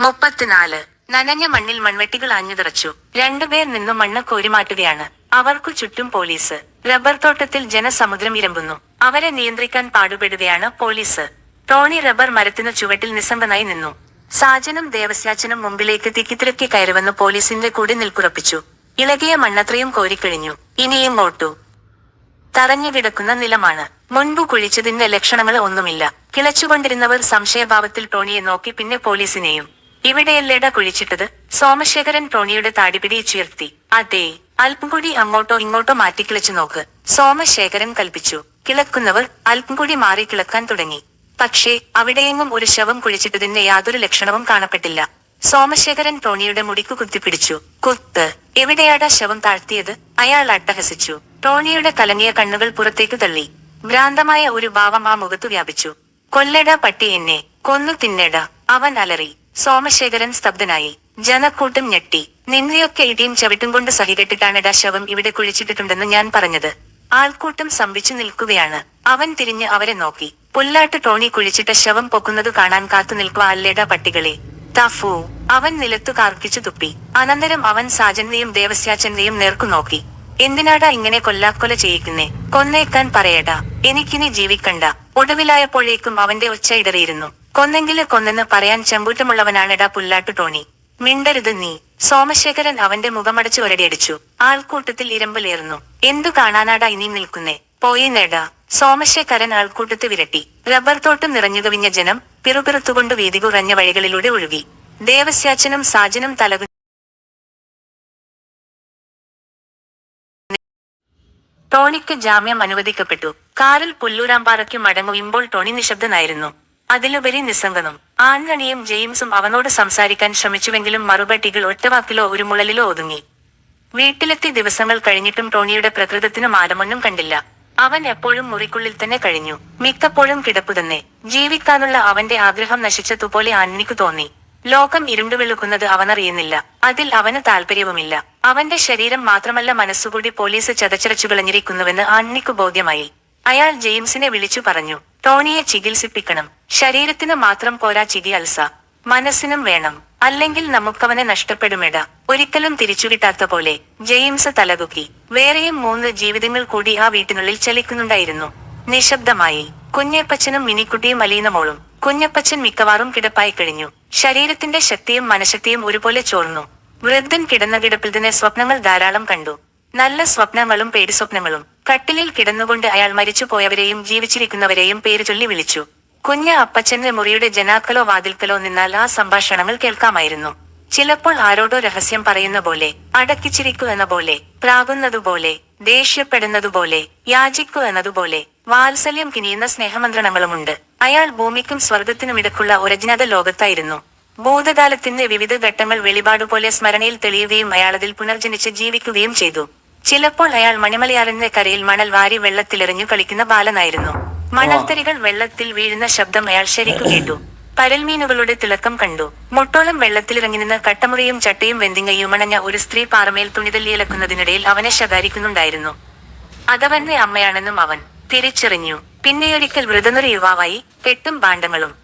മുപ്പത്തിനാല്. നനഞ്ഞ മണ്ണിൽ മൺവെട്ടികൾ ആഞ്ഞുതിറച്ചു. രണ്ടുപേർ നിന്നും മണ്ണ് കോരിമാറ്റുകയാണ്. അവർക്കു ചുറ്റും പോലീസ്. റബ്ബർ തോട്ടത്തിൽ ജനസമുദ്രം ഇരമ്പുന്നു. അവരെ നിയന്ത്രിക്കാൻ പാടുപെടുകയാണ് പോലീസ്. ടോണി റബ്ബർ മരത്തിനു ചുവട്ടിൽ നിസ്സംഗനായി നിന്നു. സാജനും ദേവസ്യാച്ചനും മുമ്പിലേക്ക് തിക്കിത്തിരക്കി കയറുവെന്ന് പോലീസിന്റെ കൂടി നിൽക്കുറപ്പിച്ചു. ഇളകിയ മണ്ണത്രയും കോരിക്കഴിഞ്ഞു. ഇനിയും ഓട്ടു തറഞ്ഞു കിടക്കുന്ന നിലമാണ്. മുൻപു കുഴിച്ചതിന്റെ ലക്ഷണങ്ങൾ ഒന്നുമില്ല. കിളച്ചുകൊണ്ടിരുന്നവർ സംശയഭാവത്തിൽ ടോണിയെ നോക്കി പിന്നെ പോലീസിനെയും. ഇവിടെയല്ലേട കുഴിച്ചിട്ടത് സോമശേഖരൻ പ്രോണിയുടെ ടോണിയുടെ താടിപിടിച്ചുയർത്തി അതെ അല്പം കൂടി അങ്ങോട്ടോ ഇങ്ങോട്ടോ മാറ്റി കിളച്ചു നോക്ക്. സോമശേഖരൻ കൽപ്പിച്ചു. കിളക്കുന്നവർ അല്പം കൂടി മാറി കിളക്കാൻ തുടങ്ങി. പക്ഷേ അവിടെയെങ്ങും ഒരു ശവം കുഴിച്ചിട്ടതിന്റെ യാതൊരു ലക്ഷണവും കാണപ്പെട്ടില്ല. സോമശേഖരൻ ടോണിയുടെ മുടിക്കു കുത്തിപ്പിടിച്ചു കുത്ത്. എവിടെയാടാ ശവം താഴ്ത്തിയത്? അയാൾ അട്ടഹസിച്ചു. ടോണിയുടെ കലങ്ങിയ കണ്ണുകൾ പുറത്തേക്ക് തള്ളി. ഭ്രാന്തമായ ഒരു ഭാവം ആ മുഖത്തു വ്യാപിച്ചു. കൊല്ലട പട്ടി എന്നെ. കൊന്നു തിന്നട. അവൻ അലറി. സോമശേഖരൻ സ്തബ്ധനായി. ജനക്കൂട്ടം ഞെട്ടി. നിന്നെയൊക്കെ ഇടിയും ചവിട്ടും കൊണ്ട് സഹികെട്ടിട്ടാണെടാ ശവം ഇവിടെ കുഴിച്ചിട്ടിട്ടുണ്ടെന്ന് ഞാൻ പറഞ്ഞത്. ആൾക്കൂട്ടം സംഭിച്ചു നിൽക്കുകയാണ്. അവൻ തിരിഞ്ഞ് അവരെ നോക്കി. പുല്ലാട്ട് ടോണി കുഴിച്ചിട്ട ശവം പൊക്കുന്നത് കാണാൻ കാത്തു നിൽക്കുക അല്ലേടാ പട്ടികളെ. തഫു. അവൻ നിലത്തു കാർക്കിച്ചു തുപ്പി. അനന്തരം അവൻ സാജന്റെയും ദേവസ്യാച്ചന്റെയും നേർക്കു നോക്കി. എന്തിനാടാ ഇങ്ങനെ കൊല്ലാക്കൊല ചെയ്യിക്കുന്നേ? കൊന്നേക്കാൻ പറയടാ. എനിക്കിനി ജീവിക്കണ്ട. ഒടുവിലായപ്പോഴേക്കും അവന്റെ ഒച്ച ഇടറിയിരുന്നു. കൊന്നെങ്കിൽ കൊന്നെന്ന് പറയാൻ ചെമ്പൂറ്റമുള്ളവനാണെടാ പുല്ലാട്ടു ടോണി. മിണ്ടരുത് നീ. സോമശേഖരൻ അവന്റെ മുഖമടച്ച് ഒരടിയടിച്ചു. ആൾക്കൂട്ടത്തിൽ ഇരമ്പലേറുന്നു. എന്തു കാണാനാടാ ഇനിയും നിൽക്കുന്നേ? പോയി നേടാ. സോമശേഖരൻ ആൾക്കൂട്ടത്ത് വിരട്ടി. റബ്ബർ തോട്ടം നിറഞ്ഞുകവിഞ്ഞ ജനം പിറുപിറുത്തുകൊണ്ട് വീതി കുറഞ്ഞ വഴികളിലൂടെ ഒഴുകി. ദേവസ്യാച്ചനും സാജനും തലകു ടോണിക്ക് ജാമ്യം അനുവദിക്കപ്പെട്ടു. കാറിൽ പുല്ലൂരാമ്പാറയ്ക്ക് മടങ്ങുമ്പോൾ ടോണി നിശബ്ദനായിരുന്നു. അതിലുപരി നിസ്സംഗനും ആൺകണിയും ജെയിംസും അവനോട് സംസാരിക്കാൻ ശ്രമിച്ചുവെങ്കിലും മറുപടികൾ ഒറ്റവാക്കിലോ ഒരു മുളലിലോ ഒതുങ്ങി. വീട്ടിലെത്തി ദിവസങ്ങൾ കഴിഞ്ഞിട്ടും ടോണിയുടെ പ്രകൃതത്തിന് മാറ്റമൊന്നും കണ്ടില്ല. അവൻ എപ്പോഴും മുറിക്കുള്ളിൽ തന്നെ കഴിഞ്ഞു. മിക്കപ്പോഴും കിടപ്പു തന്നെ. ജീവിക്കാനുള്ള അവന്റെ ആഗ്രഹം നശിച്ചതുപോലെ ആന്നിക്കു തോന്നി. ലോകം ഇരുണ്ടുവെളുക്കുന്നത് അവനറിയുന്നില്ല. അതിൽ അവന് താല്പര്യവുമില്ല അവന്റെ ശരീരം മാത്രമല്ല മനസ്സുകൂടി പോലീസ് ചതച്ചരച്ചു കളഞ്ഞിരിക്കുന്നുവെന്ന് ആന്നിക്കു ബോധ്യമായി. അയാൾ ജെയിംസിനെ വിളിച്ചു പറഞ്ഞു. ടോണിയെ ചികിത്സിപ്പിക്കണം. ശരീരത്തിന് മാത്രം പോരാ ചികിത്സ മനസ്സിനും വേണം. അല്ലെങ്കിൽ നമുക്കവനെ നഷ്ടപ്പെടുമിട. ഒരിക്കലും തിരിച്ചു കിട്ടാത്ത പോലെ. ജെയിംസ് തലകുക്കി. വേറെയും മൂന്ന് ജീവിതങ്ങൾ കൂടി ആ വീട്ടിനുള്ളിൽ ചലിക്കുന്നുണ്ടായിരുന്നു. നിശബ്ദമായി. കുഞ്ഞപ്പച്ചനും മിനിക്കുട്ടിയും അലീന മോളും കുഞ്ഞപ്പച്ചൻ മിക്കവാറും കിടപ്പായി കഴിഞ്ഞു. ശരീരത്തിന്റെ ശക്തിയും മനഃശക്തിയും ഒരുപോലെ ചോർന്നു. വൃദ്ധൻ കിടന്ന കിടപ്പിൽ തന്നെ സ്വപ്നങ്ങൾ ധാരാളം കണ്ടു. നല്ല സ്വപ്നങ്ങളും പേടിസ്വപ്നങ്ങളും. കട്ടിലിൽ കിടന്നുകൊണ്ട് അയാൾ മരിച്ചുപോയവരെയും ജീവിച്ചിരിക്കുന്നവരെയും പേര് ചൊല്ലി വിളിച്ചു. കുഞ്ഞ അപ്പച്ചന്റെ മുറിയുടെ ജനാക്കലോ വാതിൽക്കലോ നിന്നാൽ ആ സംഭാഷണങ്ങൾ കേൾക്കാമായിരുന്നു. ചിലപ്പോൾ ആരോടോ രഹസ്യം പറയുന്ന പോലെ അടക്കിച്ചിരിക്കു എന്ന പോലെ പ്രാകുന്നതുപോലെ ദേഷ്യപ്പെടുന്നതുപോലെ യാചിക്കു എന്നതുപോലെ വാത്സല്യം കിനിയുന്ന സ്നേഹമന്ത്രണങ്ങളുമുണ്ട്. അയാൾ ഭൂമിക്കും സ്വർഗത്തിനും ഇടക്കുള്ള ഒരജ്ഞാത ലോകത്തായിരുന്നു. ഭൂതകാലത്തിന്റെ വിവിധ ഘട്ടങ്ങൾ വെളിപാടുപോലെ സ്മരണയിൽ തെളിയുകയും അയാളതിൽ പുനർജനിച്ച് ജീവിക്കുകയും ചെയ്തു. ചിലപ്പോൾ അയാൾ മണിമലയാറിന്റെ കരയിൽ മണൽ വാരി വെള്ളത്തിലെറിഞ്ഞു കളിക്കുന്ന ബാലനായിരുന്നു. മണൽത്തരികൾ വെള്ളത്തിൽ വീഴുന്ന ശബ്ദം അയാൾ ശരിക്കു കേട്ടു. പരൽമീനുകളുടെ തിളക്കം കണ്ടു. മുട്ടോളം വെള്ളത്തിലിറങ്ങി നിന്ന് കട്ടമുറിയും ചട്ടയും വെന്തിങ്ങയും അണഞ്ഞ ഒരു സ്ത്രീ പാറമേൽ തുണിതല്ലിയിലക്കുന്നതിനിടയിൽ അവനെ ശകാരിക്കുന്നുണ്ടായിരുന്നു. അതവന്റെ അമ്മയാണെന്നും അവൻ തിരിച്ചറിഞ്ഞു. പിന്നെയൊരിക്കൽ വൃതനൊരു യുവാവായി കെട്ടും ഭാണ്ഡങ്ങളും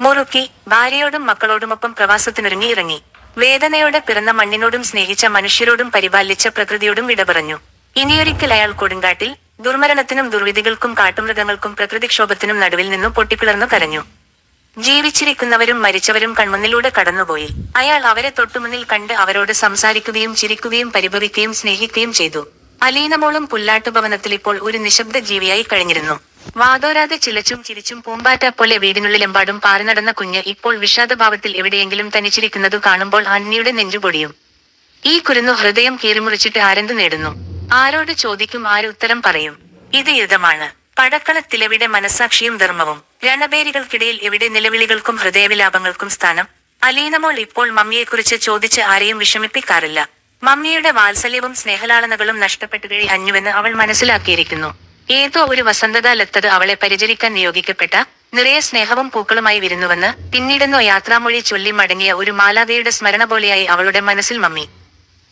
മുറുക്കി ഭാര്യയോടും മക്കളോടുമൊപ്പം പ്രവാസത്തിനൊരുങ്ങി ഇറങ്ങി. വേദനയോടെ പിറന്ന മണ്ണിനോടും സ്നേഹിച്ച മനുഷ്യരോടും പരിപാലിച്ച പ്രകൃതിയോടും വിട പറഞ്ഞു. ഇനിയൊരിക്കൽ അയാൾ കൊടുങ്കാട്ടിൽ ദുർമരണത്തിനും ദുർവിധികൾക്കും കാട്ടുമൃഗങ്ങൾക്കും പ്രകൃതിക്ഷോഭത്തിനും നടുവിൽ നിന്നും പൊട്ടിപ്പിളർന്നു കരഞ്ഞു. ജീവിച്ചിരിക്കുന്നവരും മരിച്ചവരും കൺമുന്നിലൂടെ കടന്നുപോയി. അയാൾ അവരെ തൊട്ടുമുന്നിൽ കണ്ട് അവരോട് സംസാരിക്കുകയും ചിരിക്കുകയും പരിഭവിക്കുകയും സ്നേഹിക്കുകയും ചെയ്തു. അലീനമോളും പുല്ലാട്ടുഭവനത്തിൽ ഇപ്പോൾ ഒരു നിശബ്ദ ജീവിയായി കഴിഞ്ഞിരുന്നു. വാതോരാതെ ചിലച്ചും ചിരിച്ചും പൂമ്പാറ്റ പോലെ വീടിനുള്ളിലെമ്പാടും പാറി നടന്ന കുഞ്ഞ് ഇപ്പോൾ വിഷാദഭാവത്തിൽ എവിടെയെങ്കിലും തനിച്ചിരിക്കുന്നതു കാണുമ്പോൾ അന്നിയുടെ നെഞ്ചുപൊടിയും ഈ കുരുന്നു ഹൃദയം കീറിമുറിച്ചിട്ട് ആരെന്തു നേടുന്നു? ആരോട് ചോദിക്കും ആര് ഉത്തരം പറയും? ഇത് യുദ്ധമാണ് പടക്കളത്തിലെവിടെ മനസാക്ഷിയും ധർമ്മവും? രണബേരികൾക്കിടയിൽ എവിടെ നിലവിളികൾക്കും ഹൃദയവിലാപങ്ങൾക്കും സ്ഥാനം? അലീനമോൾ ഇപ്പോൾ മമ്മിയെക്കുറിച്ച് ചോദിച്ച് ആരെയും വിഷമിപ്പിക്കാറില്ല. മമ്മിയുടെ വാത്സല്യവും സ്നേഹലാളനകളും നഷ്ടപ്പെട്ടു കഴിഞ്ഞുവെന്ന് അവൾ മനസ്സിലാക്കിയിരിക്കുന്നു. ഏതോ ഒരു വസന്തകാലത്തത് അവളെ പരിചരിക്കാൻ നിയോഗിക്കപ്പെട്ട നിറയെ സ്നേഹവും പൂക്കളുമായി വിരുന്നുവെന്ന് പിന്നീടെന്നോ യാത്രാമൊഴി ചൊല്ലി മടങ്ങിയ ഒരു മാലാതയുടെ സ്മരണ പോലെയായി അവളുടെ മനസ്സിൽ മമ്മി.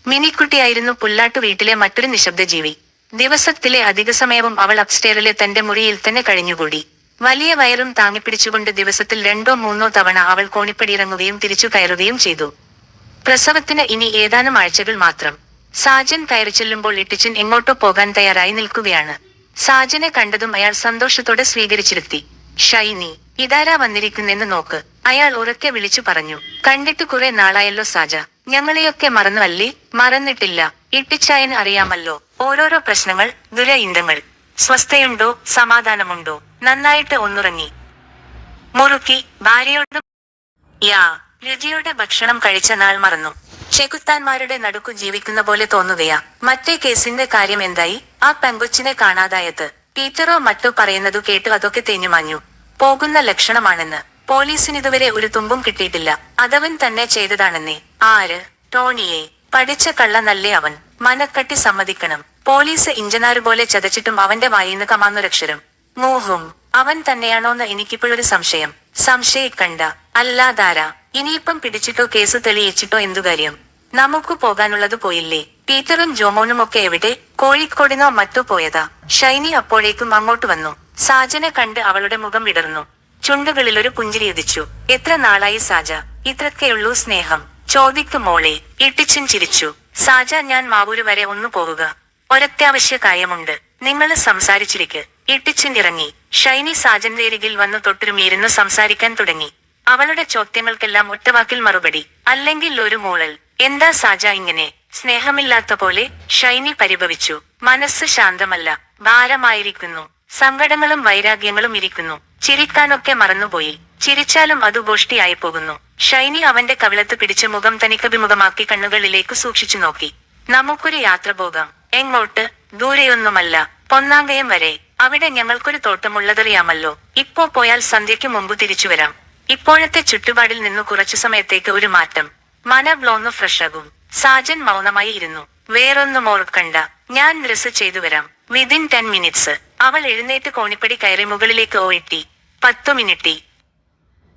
മിനിക്കുട്ടിയായിരുന്നു പുല്ലാട്ടു വീട്ടിലെ മറ്റൊരു നിശബ്ദ ജീവി. ദിവസത്തിലെ അധിക സമയവും അവൾ അപ്സ്റ്റേറിലെ തന്റെ മുറിയിൽ തന്നെ കഴിഞ്ഞുകൂടി. വലിയ വയറും താങ്ങിപ്പിടിച്ചുകൊണ്ട് ദിവസത്തിൽ രണ്ടോ മൂന്നോ തവണ അവൾ കോണിപ്പടിയിറങ്ങുകയും തിരിച്ചു കയറുകയും ചെയ്തു. പ്രസവത്തിന് ഇനി ഏതാനും ആഴ്ചകൾ മാത്രം. സാജൻ കയറി ചെല്ലുമ്പോൾ ഇട്ടിച്ചൻ എങ്ങോട്ടോ പോകാൻ തയ്യാറായി നിൽക്കുകയാണ്. സാജനെ കണ്ടതും അയാൾ സന്തോഷത്തോടെ സ്വീകരിച്ചിരുത്തി. ഷൈനി ഇതാരാ വന്നിരിക്കുന്നെന്ന് നോക്ക് അയാൾ ഉറക്കെ വിളിച്ചു പറഞ്ഞു. കണ്ടിട്ട് കുറെ നാളായല്ലോ സാജ. ഞങ്ങളെയൊക്കെ മറന്നു അല്ലേ മറന്നിട്ടില്ല. ഇട്ടിച്ചായന് അറിയാമല്ലോ. ഓരോരോ പ്രശ്നങ്ങൾ ദുരയിന്തങ്ങൾ സ്വസ്ഥയുണ്ടോ? സമാധാനമുണ്ടോ? നന്നായിട്ട് ഒന്നുറങ്ങി. മുറുക്കി ഭാര്യയോട് യാ രുചിയുടെ ഭക്ഷണം കഴിച്ച നാൾ മറന്നു. ചെകുത്താന്മാരുടെ നടുക്കു ജീവിക്കുന്ന പോലെ തോന്നുകയാ. മറ്റേ കേസിന്റെ കാര്യം എന്തായി? ആ പെങ്കൊച്ചിനെ കാണാതായത്. പീറ്ററോ മറ്റോ പറയുന്നതു കേട്ടു അതൊക്കെ തേഞ്ഞുമാഞ്ഞു പോകുന്ന ലക്ഷണമാണെന്ന്. പോലീസിന് ഇതുവരെ ഒരു തുമ്പും കിട്ടിയിട്ടില്ല. അതവൻ തന്നെ ചെയ്തതാണെന്നേ. ആര്? ടോണിയെ. പഠിച്ച കള്ള നല്ലേ അവൻ. മനക്കട്ടി സമ്മതിക്കണം. പോലീസ് ഇഞ്ചനാറ് പോലെ ചതച്ചിട്ടും അവന്റെ വായിന്ന് കമാന്നൊരക്ഷരം മോഹും. അവൻ തന്നെയാണോന്ന് എനിക്കിപ്പോഴൊരു സംശയം. സംശയിക്കണ്ട. അല്ലാതാര? ഇനിയിപ്പം പിടിച്ചിട്ടോ കേസ് തെളിയിച്ചിട്ടോ എന്തു കാര്യം? നമുക്ക് പോകാനുള്ളത് പോയില്ലേ? പീറ്ററും ജോമോനും ഒക്കെ എവിടെ? കോഴിക്കോടിനോ മറ്റോ പോയതാ. ഷൈനി അപ്പോഴേക്കും അങ്ങോട്ട് വന്നു. സാജനെ കണ്ട് അവളുടെ മുഖം വിടർന്നു. ചുണ്ടുകളിൽ ഒരു പുഞ്ചിരി ഉദിച്ചു. എത്ര നാളായി സാജ? ഇത്രക്കെയുള്ളൂ സ്നേഹം. ചോദിക്കും മോളെ. ഇട്ടിച്ചും ചിരിച്ചു. സാജ ഞാൻ മാവൂര് വരെ ഒന്നു പോവുക. ഒരത്യാവശ്യ കാര്യമുണ്ട്. നിങ്ങൾ സംസാരിച്ചിരിക്ക്. ഇട്ടിച്ചിൻ ഇറങ്ങി. ഷൈനി സാജന്റെ അരികിൽ വന്നു തൊട്ടിരുമിയിരുന്ന് സംസാരിക്കാൻ തുടങ്ങി. അവളുടെ ചോദ്യങ്ങൾക്കെല്ലാം ഒറ്റവാക്കിൽ മറുപടി. അല്ലെങ്കിൽ ഒരു മൂളൽ. എന്താ സാജ ഇങ്ങനെ? സ്നേഹമില്ലാത്ത പോലെ ഷൈനി പരിഭവിച്ചു. മനസ്സ് ശാന്തമല്ല. ഭാരമായിരിക്കുന്നു. സങ്കടങ്ങളും വൈരാഗ്യങ്ങളും ഇരിക്കുന്നു. ചിരിക്കാനൊക്കെ മറന്നുപോയി. ചിരിച്ചാലും അത് ഗോഷ്ടിയായി പോകുന്നു. ഷൈനി അവന്റെ കവിളത്ത് പിടിച്ച് മുഖം തനിക്കഭിമുഖമാക്കി കണ്ണുകളിലേക്ക് സൂക്ഷിച്ചു നോക്കി. നമുക്കൊരു യാത്ര പോകാം. എങ്ങോട്ട്? ദൂരെയൊന്നുമല്ല. പൊന്നാങ്കയം വരെ. അവിടെ ഞങ്ങൾക്കൊരു തോട്ടമുള്ളതറിയാമല്ലോ ഇപ്പോ പോയാൽ സന്ധ്യയ്ക്ക് മുമ്പ് തിരിച്ചു വരാം. ഇപ്പോഴത്തെ ചുറ്റുപാടിൽ നിന്ന് കുറച്ചു സമയത്തേക്ക് ഒരു മാറ്റം. മന ബ്ലോന്ന് ഫ്രഷാകും. സാജൻ മൗനമായി ഇരുന്നു. വേറൊന്നും ഓർക്കണ്ട. ഞാൻ ഡ്രസ് ചെയ്തു വരാം. Within ten minutes. അവൾ എഴുന്നേറ്റ് കോണിപ്പടി കയറി മുകളിലേക്ക് ഓയിട്ടി പത്തു മിനിറ്റി.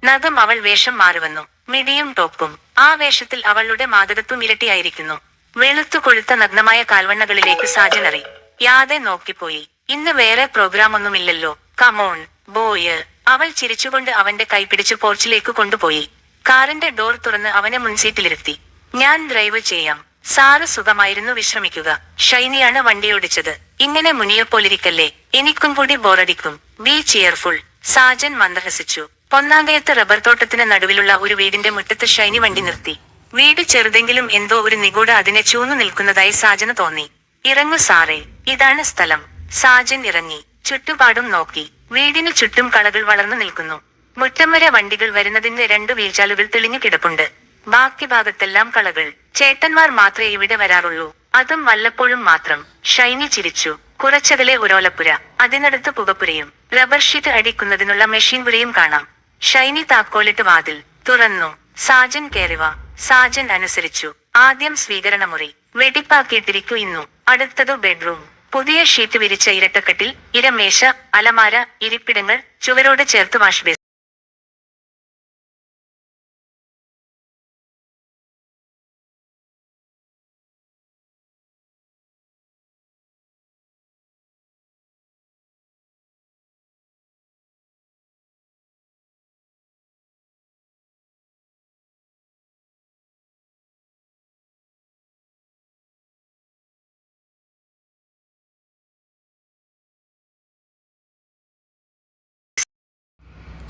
നഖം അവൾ വേഷം മാറുവന്നു മിടിയും ടോപ്പും. ആ വേഷത്തിൽ അവളുടെ മാതകത്വം ഇരട്ടിയായിരിക്കുന്നു. വെളുത്തു കൊഴുത്ത നഗ്നമായ കാൽവണ്ണകളിലേക്ക് സാജനറി യാതെ നോക്കിപ്പോയി. ഇന്ന് വേറെ പ്രോഗ്രാം ഒന്നുമില്ലല്ലോ കമോൺ ബോയ് അവൾ ചിരിച്ചുകൊണ്ട് അവന്റെ കൈ പിടിച്ച് പോർച്ചിലേക്ക് കൊണ്ടുപോയി. കാറിന്റെ ഡോർ തുറന്ന് അവനെ മുൻസീറ്റിലിരുത്തി ഞാൻ ഡ്രൈവ് ചെയ്യാം. സാറ് സുഖമായിരുന്നു വിശ്രമിക്കുക. ഷൈനിയാണ് വണ്ടിയോടിച്ചത് ഇങ്ങനെ മുനിയപ്പോലിരിക്കല്ലേ എനിക്കും കൂടി ബോറടിക്കും. ബി ചിയർഫുൾ സാജൻ മന്ദഹസിച്ചു. പൊന്നാങ്കയത്ത് റബ്ബർ തോട്ടത്തിന് നടുവിലുള്ള ഒരു വീടിന്റെ മുറ്റത്ത് ഷൈനി വണ്ടി നിർത്തി. വീട് ചെറുതെങ്കിലും എന്തോ ഒരു നിഗൂഢ അതിനെ ചൂന്നു നിൽക്കുന്നതായി സാജന് തോന്നി. ഇറങ്ങു സാറേ. ഇതാണ് സ്ഥലം. സാജൻ ഇറങ്ങി. ചുറ്റുപാടും നോക്കി. വീടിനു ചുറ്റും കളകൾ വളർന്നു നിൽക്കുന്നു. മുറ്റം വരെ വണ്ടികൾ വരുന്നതിന്റെ രണ്ടു വീഴ്ചാലുകൾ തെളിഞ്ഞു കിടപ്പുണ്ട്. ബാക്കി ഭാഗത്തെല്ലാം കളകൾ. ചേട്ടന്മാർ മാത്രമേ ഇവിടെ വരാറുള്ളൂ. അതും വല്ലപ്പോഴും മാത്രം. ഷൈനി ചിരിച്ചു. കുറച്ചകലെ ഉരോലപ്പുര അതിനടുത്ത് പുകപ്പുരയും. റബ്ബർ ഷീറ്റ് അടിക്കുന്നതിനുള്ള മെഷീൻ പുരയും കാണാം. ഷൈനി താക്കോലിട്ട് വാതിൽ. തുറന്നു. സാജൻ കേറിവ സാജൻ അനുസരിച്ചു. ആദ്യം സ്വീകരണമുറി വെടിപ്പാക്കിയിട്ടിരിക്കു ഇന്നു. അടുത്തതു ബെഡ്റൂം. പുതിയ ഷീറ്റ് വിരിച്ച ഇരട്ടക്കെട്ടിൽ ഇരമേശ അലമാര ഇരിപ്പിടങ്ങൾ ചുവരോട് ചേർത്ത് വാഷ്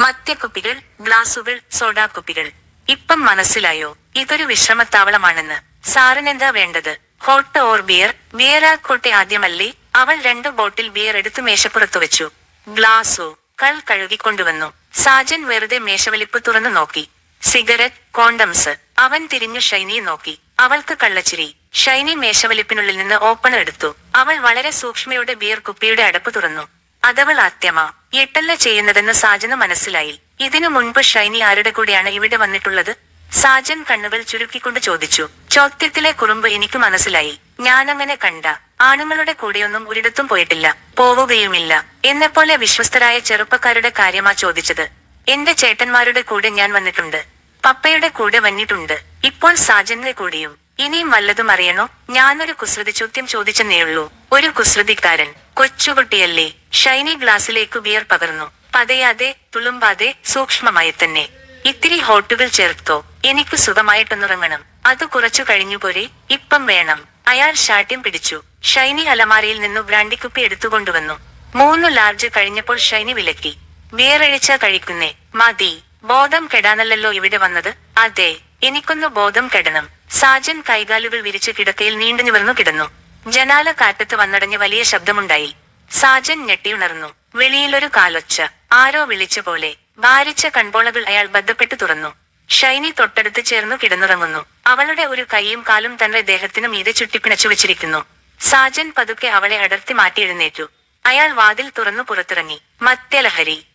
മദ്യക്കുപ്പികൾ ഗ്ലാസുകൾ സോഡാക്കുപ്പികൾ. ഇപ്പം മനസ്സിലായോ? ഇതൊരു വിശ്രമത്താവളമാണെന്ന് സാറിനെന്താ വേണ്ടത്? Hot or beer? ബിയറാക്കോട്ടെ ആദ്യമല്ലേ അവൾ രണ്ടു ബോട്ടിൽ ബിയർ എടുത്ത് മേശപ്പുറത്തു വെച്ചു. ഗ്ലാസോ? കൾ കഴുകിക്കൊണ്ടുവന്നു സാജൻ വെറുതെ മേശവലിപ്പ് തുറന്നു നോക്കി. Cigarette condoms. അവൻ തിരിഞ്ഞു ഷൈനിയെ നോക്കി. അവൾക്ക് കള്ളച്ചിരി. ഷൈനി മേശവലിപ്പിനുള്ളിൽ നിന്ന് ഓപ്പണർ എടുത്തു. അവൾ വളരെ സൂക്ഷ്മയുടെ ബിയർ കുപ്പിയുടെ അടപ്പ് തുറന്നു. അതവൾ ആത്യമ എട്ടല്ല ചെയ്യുന്നതെന്ന് സാജന് മനസ്സിലായി. ഇതിനു മുൻപ് ഷൈനി ആരുടെ കൂടെയാണ് ഇവിടെ വന്നിട്ടുള്ളത്? സാജൻ കണ്ണുകൾ ചുരുക്കിക്കൊണ്ട് ചോദിച്ചു. ചോദ്യത്തിലെ കുറുമ്പ് എനിക്ക് മനസ്സിലായി. ഞാനങ്ങനെ കണ്ട. ആണുങ്ങളുടെ കൂടെയൊന്നും ഒരിടത്തും പോയിട്ടില്ല. പോവുകയുമില്ല. എന്നെപ്പോലെ വിശ്വസ്തരായ ചെറുപ്പക്കാരുടെ കാര്യമാ ചോദിച്ചത്. എന്റെ ചേട്ടന്മാരുടെ കൂടെ ഞാൻ വന്നിട്ടുണ്ട്. പപ്പയുടെ കൂടെ വന്നിട്ടുണ്ട്. ഇപ്പോൾ സാജന്റെ കൂടെയും. ഇനിയും വല്ലതും അറിയണോ? ഞാനൊരു കുസൃതി ചോദ്യം ചോദിച്ചെന്നേയുള്ളൂ. ഒരു കുസൃതിക്കാരൻ. കൊച്ചുകുട്ടിയല്ലേ ഷൈനി ഗ്ലാസ്സിലേക്ക് ബിയർ പകർന്നു. പതയാതെ തുളുമ്പാതെ സൂക്ഷ്മമായി തന്നെ. ഇത്തിരി ഹോട്ടുകൾ ചേർത്തോ? എനിക്ക് സുഖമായിട്ടൊന്നുറങ്ങണം. അത് കുറച്ചു കഴിഞ്ഞു പോരെ. ഇപ്പം വേണം. അയാൾ ഷാട്ട്യം പിടിച്ചു. ഷൈനി അലമാരയിൽ നിന്നു ബ്രാണ്ടിക്കുപ്പി എടുത്തുകൊണ്ടുവന്നു. മൂന്നു ലാർജ് കഴിഞ്ഞപ്പോൾ ഷൈനി വിലക്കി. വേറഴിച്ച കഴിക്കുന്നേ. മതി. ബോധം കെടാനല്ലല്ലോ ഇവിടെ വന്നത്. അതെ. എനിക്കൊന്ന് ബോധം കെടണം. സാജൻ കൈകാലുകൾ വിരിച്ച് കിടക്കയിൽ നീണ്ടു നിവർന്നു കിടന്നു. ജനാല കാറ്റത്ത് വന്നടഞ്ഞ് വലിയ ശബ്ദമുണ്ടായി. സാജൻ ഞെട്ടിയുണർന്നു. വെളിയിലൊരു കാലൊച്ച. ആരോ വിളിച്ച പോലെ. ഭാരിച്ച കൺപോളകൾ അയാൾ ബന്ധപ്പെട്ട് തുറന്നു. ഷൈനി തൊട്ടടുത്ത് ചേർന്നു കിടന്നുറങ്ങുന്നു. അവളുടെ ഒരു കൈയും കാലും തന്റെ ദേഹത്തിനു മീതെ ചുട്ടിപ്പിണച്ചു വെച്ചിരിക്കുന്നു. സാജൻ പതുക്കെ അവളെ അടർത്തി മാറ്റി എഴുന്നേറ്റു. അയാൾ വാതിൽ തുറന്നു പുറത്തിറങ്ങി. മത്യലഹരി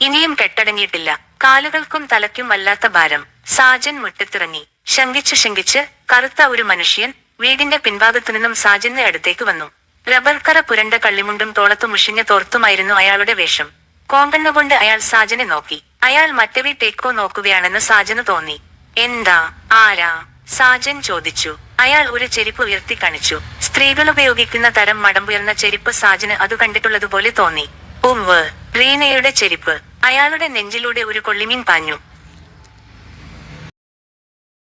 ഇനിയും കെട്ടടങ്ങിയിട്ടില്ല. കാലുകൾക്കും തലയ്ക്കും വല്ലാത്ത ഭാരം. സാജൻ മുറ്റത്തിറങ്ങി. ശങ്കിച്ചു ശങ്കിച്ച് കറുത്ത ഒരു മനുഷ്യൻ വീടിന്റെ പിൻഭാഗത്തു നിന്നും സാജന്റെ അടുത്തേക്ക് വന്നു. റബ്ബർ കറ പുരണ്ട കള്ളിമുണ്ടും തോളത്തു മുഷിഞ്ഞ തോർത്തുമായിരുന്നു അയാളുടെ വേഷം. കോങ്കണ്ണുകൊണ്ട് അയാൾ സാജനെ നോക്കി. അയാൾ മറ്റേ വീട്ടേക്കോ നോക്കുകയാണെന്ന് സാജന് തോന്നി. എന്താ? ആരാ? സാജൻ ചോദിച്ചു. അയാൾ ഒരു ചെരിപ്പ് ഉയർത്തി കാണിച്ചു. സ്ത്രീകൾ ഉപയോഗിക്കുന്ന തരം മടമ്പുയർന്ന ചെരിപ്പ് സാജന് അത് കണ്ടിട്ടുള്ളതുപോലെ തോന്നി. ഉവ് റീനയുടെ ചെരിപ്പ്. അയാളുടെ നെഞ്ചിലൂടെ ഒരു കൊള്ളിമീൻ പാഞ്ഞു.